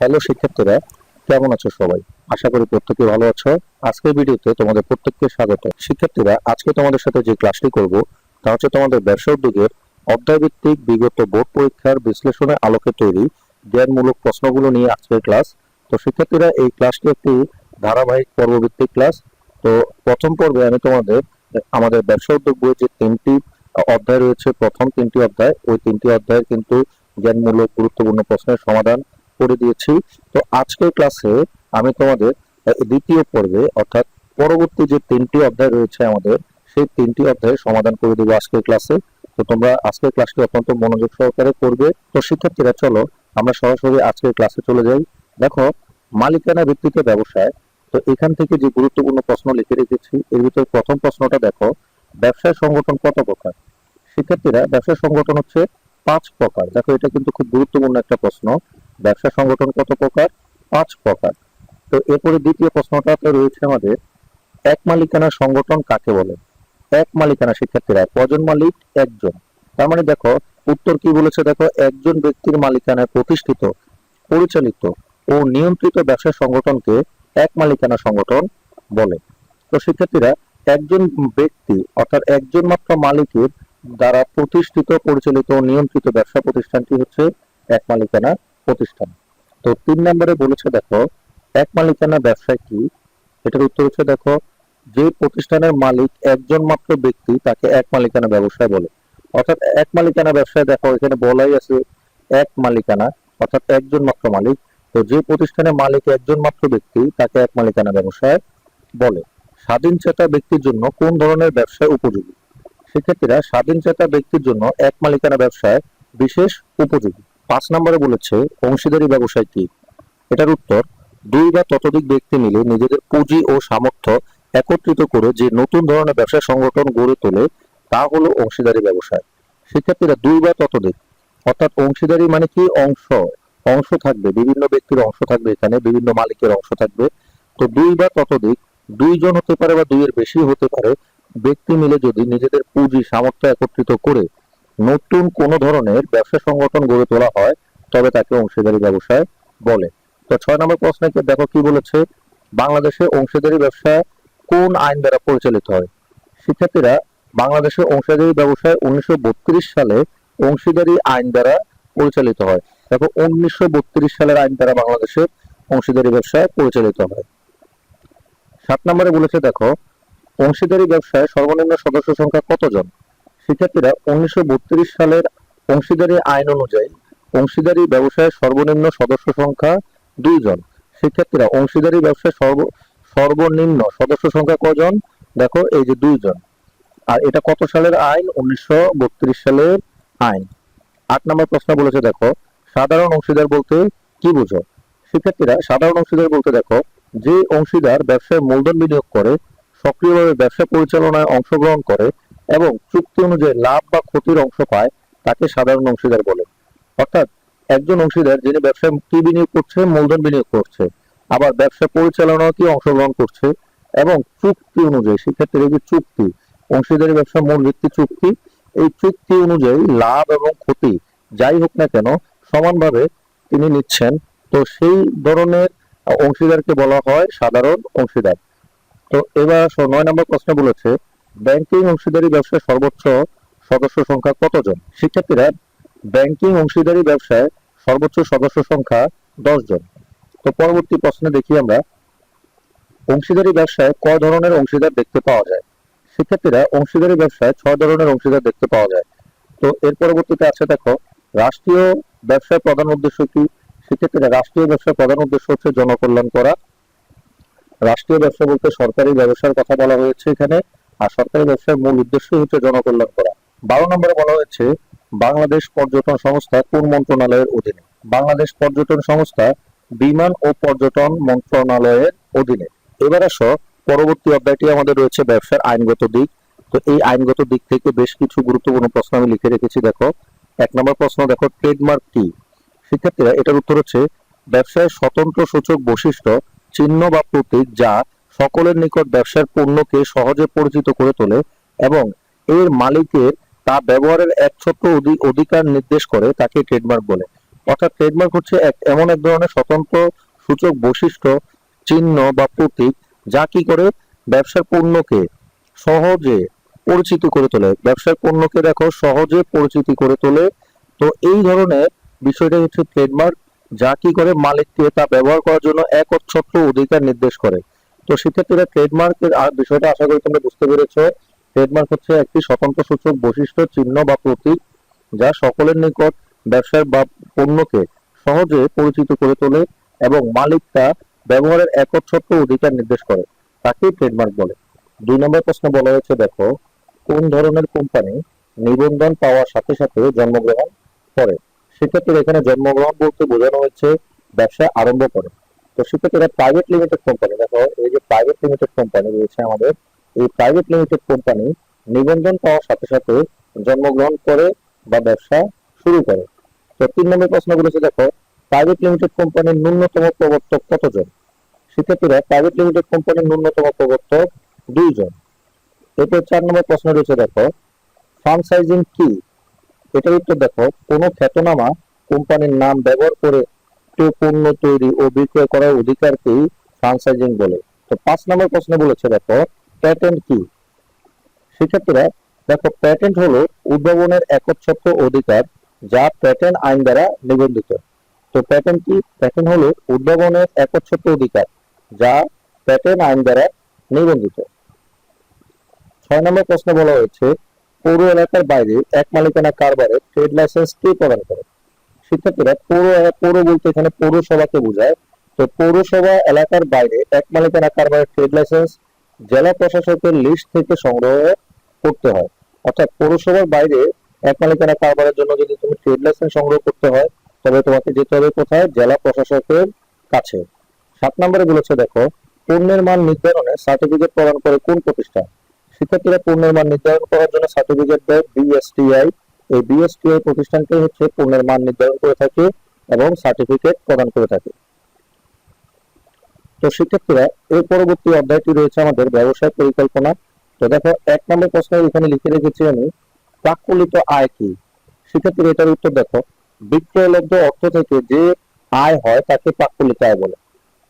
Hello শিক্ষার্থীরা, কেমন আছো সবাই? আশা করি প্রত্যেকে ভালো আছো। আজকের ভিডিওতে তোমাদের প্রত্যেককে স্বাগত। শিক্ষার্থীরা, আজকে তোমাদের সাথে যে ক্লাসটি করব, তা হচ্ছে তোমাদের ব্যবসা উদ্যোগের অধ্যায়ভিত্তিক বিগত বোর্ড পরীক্ষার বিশ্লেষণে আলোকে তৈরি জ্ঞানমূলক প্রশ্নগুলো নিয়ে আজকের ক্লাস। তো শিক্ষার্থীরা, এই ক্লাসটি একটি ধারাবাহিক পর্বভিত্তিক ক্লাস। তো প্রথম পর্বে আমি তোমাদের, আমাদের ব্যবসা উদ্যোগ বইয়ের যে তিনটি অধ্যায় রয়েছে, প্রথম তিনটি অধ্যায়, ওই তিনটি অধ্যায়ের কিন্তু জ্ঞানমূলক গুরুত্বপূর্ণ প্রশ্নের সমাধান করে দিয়েছি। তো আজকের ক্লাসে আমি তোমাদের দ্বিতীয় পর্বে, অর্থাৎ পরবর্তী যে তিনটি অধ্যায় রয়েছে আমাদের, সেই তিনটি অধ্যায়ের সমাধান করে দেবো আজকের ক্লাসে তো তোমরা আজকের ক্লাসটি অত্যন্ত মনোযোগ সহকারে করবে তো শিক্ষার্থীরা, চলো, আমরা সরাসরি আজকের ক্লাসে চলে যাই। দেখো, মালিকানা ভিত্তিতে ব্যবসায়, তো এখান থেকে যে গুরুত্বপূর্ণ প্রশ্ন লিখে রেখেছি, এর ভিতরে প্রথম প্রশ্নটা দেখো, ব্যবসায় সংগঠন কত প্রকার? শিক্ষার্থীরা ব্যবসা সংগঠন হচ্ছে পাঁচ প্রকার। দেখো, এটা কিন্তু খুব গুরুত্বপূর্ণ একটা প্রশ্ন। ব্যবসা সংগঠন কত প্রকার? পাঁচ প্রকার। তো এরপরে দ্বিতীয় প্রশ্নটাতে রয়েছে আমাদের, এক মালিকানা সংগঠন কাকে বলে? এক মালিকানা শিক্ষার্থীরা, কজন মালিক? একজন। তার মানে দেখো, উত্তর কি বলেছে দেখো, একজন ব্যক্তির মালিকানায় প্রতিষ্ঠিত, পরিচালিত ও নিয়ন্ত্রিত ব্যবসা সংগঠনকে এক মালিকানা সংগঠন বলে। তো শিক্ষার্থীরা, একজন ব্যক্তি অর্থাৎ একজন মাত্র মালিকের দ্বারা প্রতিষ্ঠিত, পরিচালিত ও নিয়ন্ত্রিত ব্যবসা প্রতিষ্ঠানটি হচ্ছে এক মালিকানা প্রতিষ্ঠান। তো তিন নম্বরে বলেছে দেখো, এক মালিকানা ব্যবসায় কি? এটার উত্তর হচ্ছে দেখো, যে প্রতিষ্ঠানের মালিক একজন মাত্র ব্যক্তি তাকে এক মালিকানা ব্যবসায় বলে। অর্থাৎ এক মালিকানা ব্যবসায় দেখো, এখানে বলাই আছে এক মালিকানা, অর্থাৎ একজন মাত্র মালিক। তো যে প্রতিষ্ঠানের মালিক একজন মাত্র ব্যক্তি তাকে এক মালিকানা ব্যবসায় বলে। স্বাধীন চেতা ব্যক্তির জন্য কোন ধরনের ব্যবসায় উপযোগী? শিক্ষার্থীরা স্বাধীন চেতা ব্যক্তির জন্য এক মালিকানা ব্যবসায় বিশেষ উপযোগী। পাঁচ নম্বরে বলেছে, অংশীদারি ব্যবসায় কি? এটার উত্তর, দুই বা ততোধিক ব্যক্তি মিলে নিজেদের পুঁজি ও সামর্থ্য একত্রিত করে যে নতুন ধরনের ব্যবসা সংগঠন গড়ে তোলে, তা হলো অংশীদারি ব্যবসায়। শিক্ষার্থীরা দুই বা ততোধিক। অর্থাৎ অংশীদারি মানে কি? অংশ। অংশ থাকবে, বিভিন্ন ব্যক্তির অংশ থাকবে এখানে, বিভিন্ন মালিকের অংশ থাকবে। তো দুই বা ততোধিক, দুইজন হতে পারে বা দুইয়ের বেশি হতে পারে, ব্যক্তি মিলে যদি নিজেদের পুঁজি, সামর্থ্য একত্রিত করে নতুন কোন ধরনের ব্যবসা সংগঠন গড়ে তোলা হয়, তবে তাকে অংশীদারি ব্যবসায় বলে। তো ছয় নম্বর প্রশ্নে দেখো কি বলেছে, বাংলাদেশে অংশীদারি ব্যবসা কোন আইন দ্বারা পরিচালিত হয়? শিক্ষার্থীরা, বাংলাদেশে অংশীদারি ব্যবসায় উনিশশো বত্রিশ সালে অংশীদারি আইন দ্বারা পরিচালিত হয়। দেখো, উনিশশো বত্রিশ সালের আইন দ্বারা বাংলাদেশের অংশীদারি ব্যবসা পরিচালিত হয়। সাত নম্বরে বলেছে, দেখো, অংশীদারি ব্যবসায় সর্বনিম্ন সদস্য সংখ্যা কতজন? শিক্ষার্থীরা উনিশশো বত্রিশ সালের অংশীদারি আইন অনুযায়ী অংশীদারি ব্যবসায় সর্বনিম্ন সদস্য সংখ্যা দুইজন। শিক্ষার্থীরা অংশীদারি ব্যবসায় সর্ব সর্বনিম্ন সদস্য সংখ্যা কজন? দেখো, এই যে দুইজন। আর এটা কত সালের আইন? উনিশশো সালের আইন। আট নম্বর প্রশ্ন বলেছে, দেখো, সাধারণ অংশীদার বলতে কি বুঝো? শিক্ষার্থীরা সাধারণ অংশীদার বলতে, দেখো, যে অংশীদার ব্যবসায় মূলধন বিনিয়োগ করে, সক্রিয়ভাবে ব্যবসা পরিচালনায় অংশগ্রহণ করে এবং চুক্তি অনুযায়ী লাভ বা ক্ষতির অংশ পায়, তাকে সাধারণ অংশীদার বলে। অর্থাৎ একজন অংশীদার যিনি ব্যবসায় কি বিনিয়োগ করছে, মূলধন বিনিয়োগ করছে, আবার ব্যবসা পরিচালনা কি অংশগ্রহণ করছে এবং চুক্তি অনুযায়ী, সেক্ষেত্রে যে চুক্তি, অংশীদারি ব্যবসা মূল ভিত্তি চুক্তি, এই চুক্তি অনুযায়ী লাভ এবং ক্ষতি যাই হোক না কেন সমানভাবে তিনি নিচ্ছেন। তো সেই ধরনের অংশীদারকে বলা হয় সাধারণ অংশীদার। তো এবার নয় নম্বর প্রশ্ন বলেছে ব্যাংকিং অংশীদারি ব্যবসায় সর্বোচ্চ সদস্য সংখ্যা কতজন? শিক্ষার্থীরা ব্যাংকিং অংশীদারি ব্যবসায় সর্বোচ্চ সদস্য সংখ্যা দশ জন তো পরবর্তী প্রশ্নে দেখি আমরা, অংশীদারি ব্যবসায় কয় ধরনের অংশীদার দেখতে পাওয়া যায়? শিক্ষার্থীরা অংশীদারি ব্যবসায় ছয় ধরনের অংশীদার দেখতে পাওয়া যায়। তো এর পরবর্তীতে আছে দেখো, রাষ্ট্রীয় ব্যবসায় প্রধান উদ্দেশ্য কি? সেক্ষেত্রে রাষ্ট্রীয় ব্যবসার প্রধান উদ্দেশ্য হচ্ছে জনকল্যাণ করা। রাষ্ট্রীয় ব্যবসা বলতে সরকারি ব্যবসার কথা বলা হয়েছে এখানে। আর সরকারি ব্যবসার মূল উদ্দেশ্য হচ্ছে জনকল্যাণ করা। বারো নম্বরে বলা হয়েছে, বাংলাদেশ পর্যটন সংস্থা কোন মন্ত্রণালয়ের অধীনে? বাংলাদেশ পর্যটন সংস্থা বিমান ও পর্যটন মন্ত্রণালয়ের অধীনে। এবার আসো, পরবর্তী অধ্যায়টি আমাদের রয়েছে ব্যবসার আইনগত দিক। তো এই আইনগত দিক থেকে বেশ কিছু গুরুত্বপূর্ণ প্রশ্ন আমি লিখে রেখেছি, দেখো। এক নম্বর প্রশ্ন, দেখো, ট্রেডমার্ক কি? শিক্ষার্থীরা, এটার উত্তর হচ্ছে, ব্যবসায় স্বতন্ত্র সূচক বৈশিষ্ট্য, চিহ্ন বা প্রতীক যা সকলের নিকট ব্যবসার পণ্যকে সহজে পরিচিত করে তোলে এবং এর মালিকের তা ব্যবহারের একচ্ছত্র অধি- অধিকার নির্দেশ করে তাকে ট্রেডমার্ক বলে। অর্থাৎ ট্রেডমার্ক হচ্ছে এক এমন এক ধরনের স্বতন্ত্র সূচক বৈশিষ্ট্য, চিহ্ন বা প্রতীক যা কি করে ব্যবসার পণ্যকে সহজে পরিচিত করে তোলে। ব্যবসার পণ্যকে দেখো, সহজে পরিচিতি করে তোলে। তো এই ধরনের বিষয়টা হচ্ছে ট্রেডমার্ক যা কি করে মালিককে তা ব্যবহার করার জন্য এক অধিকার নির্দেশ করে। তো শিক্ষার্থীরা ট্রেডমার্কের বিষয়টা আশা করি তোমরা বুঝতে পেরেছ। ট্রেডমার্ক হচ্ছে একটি স্বতন্ত্র সূচক বৈশিষ্ট্য, চিহ্ন বা প্রতীক যা সকলের নিকট ব্যবসার বা পণ্যকে সহজে পরিচিত করে তোলে এবং মালিক তা ব্যবহারের একচ্ছত্র অধিকার নির্দেশ করে। তাকেই ট্রেডমার্ক বলে। দুই নম্বর প্রশ্ন বলা হয়েছে, দেখো, কোন ধরনের কোম্পানি নিবন্ধন পাওয়ার সাথে সাথে জন্মগ্রহণ করে? সেক্ষেত্রে এখানে জন্মগ্রহণ বলতে বোঝানো হয়েছে, ব্যবসা আরম্ভ করে। তো সেক্ষেত্রে প্রাইভেট লিমিটেড কোম্পানি দেখো, এই যে প্রাইভেট লিমিটেড কোম্পানি রয়েছে আমাদের, এই প্রাইভেট লিমিটেড কোম্পানি নিবন্ধন পাওয়ার সাথে সাথে জন্মগ্রহণ করে বা ব্যবসা শুরু করে। তো তিন নম্বর প্রশ্ন বলেছে দেখো প্রাইভেট লিমিটেড কোম্পানির ন্যূনতম প্রবর্তক কতজন? শিক্ষার্থীরা প্রাইভেট লিমিটেড কোম্পানির ন্যূনতম প্রবর্তক দুইজন। এরপর চার নম্বর প্রশ্ন রয়েছে, দেখো ফ্রাঞ্চাইজিং কি? এটার উত্তর, দেখো, কোনো খ্যাতনামা কোম্পানির নাম ব্যবহার করে পণ্য তৈরি ও বিক্রয় করার অধিকারকেই ফ্রাঞ্চাইজিং বলে। তো পাঁচ নম্বর প্রশ্ন বলেছে, দেখো প্যাটেন্ট কি? শিক্ষার্থীরা দেখো প্যাটেন্ট হলো উদ্ভাবনের একচ্ছত্র অধিকার যা প্যাটেন্ট আইন দ্বারা নিবন্ধিত। তো প্যাটেন্ট কি? প্যাটেন্ট হলো উদ্ভাবনের একচ্ছত্র অধিকার যা প্যাটেন্ট আইন দ্বারা নিবন্ধিত। ছয় নম্বর প্রশ্ন বলা হয়েছে, পৌর এলাকার বাইরে এক মালিকানা কারবারে ট্রেড লাইসেন্স কে প্রদান করে? শিক্ষার্থীরা পৌর পৌর বলতে এখানে পৌরসভাকে বোঝায়। তো পৌরসভা এলাকার বাইরে এক মালিকানা কারবারের ট্রেড লাইসেন্স জেলা প্রশাসকের লিস্ট থেকে সংগ্রহ করতে হয়। অর্থাৎ পৌরসভার বাইরে এক মালিকানা কারবারের জন্য যদি তুমি ট্রেড লাইসেন্স সংগ্রহ করতে হয়, তবে তোমাকে যেতে হবে কোথায়? জেলা প্রশাসকের কাছে। সাত নম্বরে বলেছে, দেখো, পণ্যের মান নির্ধারণে সার্টিফিকেট প্রদান করে কোন প্রতিষ্ঠান? শিক্ষার্থীরা পণ্যের মান নির্ধারণ করার জন্য সার্টিফিকেট দেয় বিএসটিআই এই বিএসটিআই প্রতিষ্ঠানটাই হচ্ছে পণ্যের মান নির্ধারণ করে থাকে এবং সার্টিফিকেট প্রদান করে থাকে। তো শিক্ষার্থীরা, এর পরবর্তী অধ্যায়টি রয়েছে আমাদের ব্যবসায় পরিকল্পনা। তো দেখো, এক নম্বর প্রশ্ন এখানে লিখে রেখেছি আমি, প্রাক্কলিত আয় কি? শিক্ষার্থীরা এটার উত্তর দেখো, বিক্রয়লব্ধ অর্থ থেকে যে আয় হয় তাকে প্রাক্কলিত আয় বলে।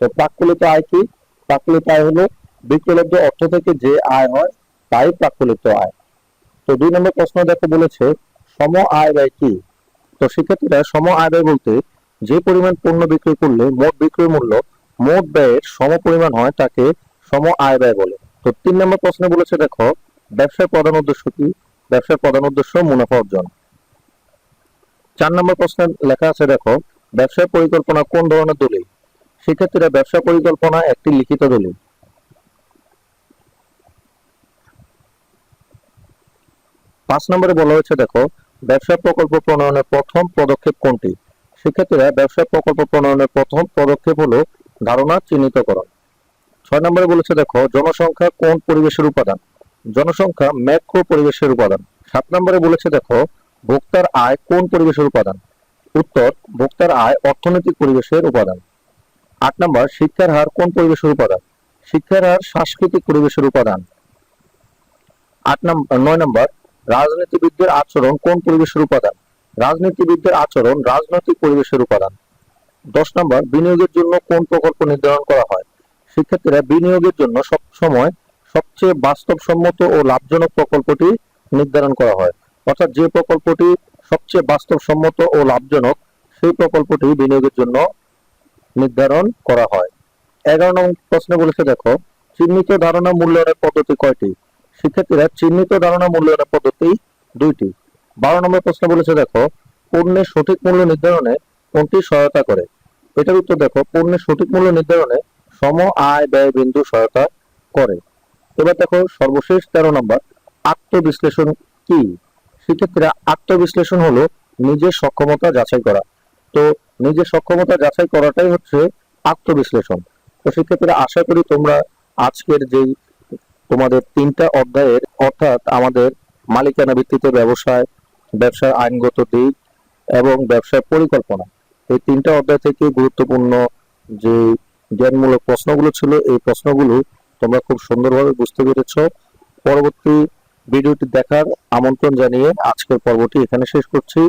তো প্রাক্কলিত আয় কি? প্রাক্কলিত আয় হলো বিক্রয়লব্ধ অর্থ থেকে যে আয় হয় তাই প্রাক্কলিত আয়। তো দুই নম্বর প্রশ্ন দেখো বলেছে সম আয় ব্যয় কি? তো শিক্ষার্থীরা সম আয় ব্যয় বলতে যে পরিমাণ পণ্য বিক্রি করলে মোট বিক্রয় মূল্য মোট ব্যয়ের সম পরিমাণ হয় তাকে সম আয় ব্যয় বলে। তো তিন নম্বর প্রশ্নে বলেছে, দেখো, ব্যবসার প্রধান উদ্দেশ্য কি? ব্যবসার প্রধান উদ্দেশ্য মুনাফা অর্জন। চার নম্বর প্রশ্নে লেখা আছে, দেখো, ব্যবসার পরিকল্পনা কোন ধরনের দলিল? শিক্ষার্থীরা ব্যবসা পরিকল্পনা একটি লিখিত দলিল। পাঁচ নম্বরে বলা হয়েছে, দেখো, ব্যবসা প্রকল্প প্রণয়নের প্রথম পদক্ষেপ কোনটি? শিক্ষার্থীরা ব্যবসা প্রকল্প প্রণয়নের প্রথম পদক্ষেপ হলো ধারণা চিহ্নিতকরণ। ছয় নম্বরে বলেছে, দেখো, জনসংখ্যা কোন পরিবেশের উপাদান? জনসংখ্যা ম্যাক্রো পরিবেশের উপাদান। সাত নম্বরে বলেছে, দেখো, ভোক্তার আয় কোন পরিবেশের উপাদান? উত্তর, ভোক্তার আয় অর্থনৈতিক পরিবেশের উপাদান। আট নম্বর, শিক্ষার হার কোন পরিবেশের উপাদান? শিক্ষার হার সাংস্কৃতিক পরিবেশের উপাদান। আট নম্বর নয় নম্বর রাজনীতিবিদদের আচরণ কোন পরিবেশের উপাদান? রাজনীতিবিদদের আচরণ রাজনৈতিক পরিবেশের উপাদান। দশ নম্বর, বিনিয়োগের জন্য কোন প্রকল্প নির্ধারণ করা হয়? শিক্ষার্থীরা বিনিয়োগের জন্য সব সময় সবচেয়ে বাস্তবসম্মত ও লাভজনক প্রকল্পটি নির্ধারণ করা হয়। অর্থাৎ যে প্রকল্পটি সবচেয়ে বাস্তবসম্মত ও লাভজনক, সেই প্রকল্পটি বিনিয়োগের জন্য নির্ধারণ করা হয়। এগারো নম্বর প্রশ্নে বলেছে দেখো, চিহ্নিত ধারণা মূল্যায়নের পদ্ধতি কয়টি? শিক্ষার্থীরা চিহ্নিত ধারণা মূল্যায়নের পদ্ধতি দুইটি। বারো নম্বর প্রশ্ন বলেছে, দেখো, পণ্যের সঠিক মূল্য নির্ধারণে কোনটি সহায়তা করে? এটার উত্তর দেখো, পণ্যের সঠিক মূল্য নির্ধারণে সম আয় ব্যয় বিন্দু সহায়তা করে। এবার দেখো, সর্বশেষ তেরো নম্বর, আত্মবিশ্লেষণ কি? শিক্ষার্থীরা আত্মবিশ্লেষণ হলো নিজের সক্ষমতা যাচাই করা। তো নিজের সক্ষমতা যাচাই করাটাই হচ্ছে আত্মবিশ্লেষণ। তো শিক্ষার্থীরা, আশা করি তোমরা আজকের যেই তোমাদের তিনটা অধ্যায়ের, অর্থাৎ আমাদের মালিকানা ভিত্তিতে ব্যবসায়, ব্যবসার আইনগত দিক এবং ব্যবসার পরিকল্পনা। এই তিনটা অধ্যায় থেকে গুরুত্বপূর্ণ যে জ্ঞানমূলক প্রশ্নগুলো ছিল, এই প্রশ্নগুলো তোমরা খুব সুন্দরভাবে বুঝতে পেরেছ। পরবর্তী ভিডিওটি দেখার আমন্ত্রণ জানিয়ে আজকের পর্বটি এখানে শেষ করছি।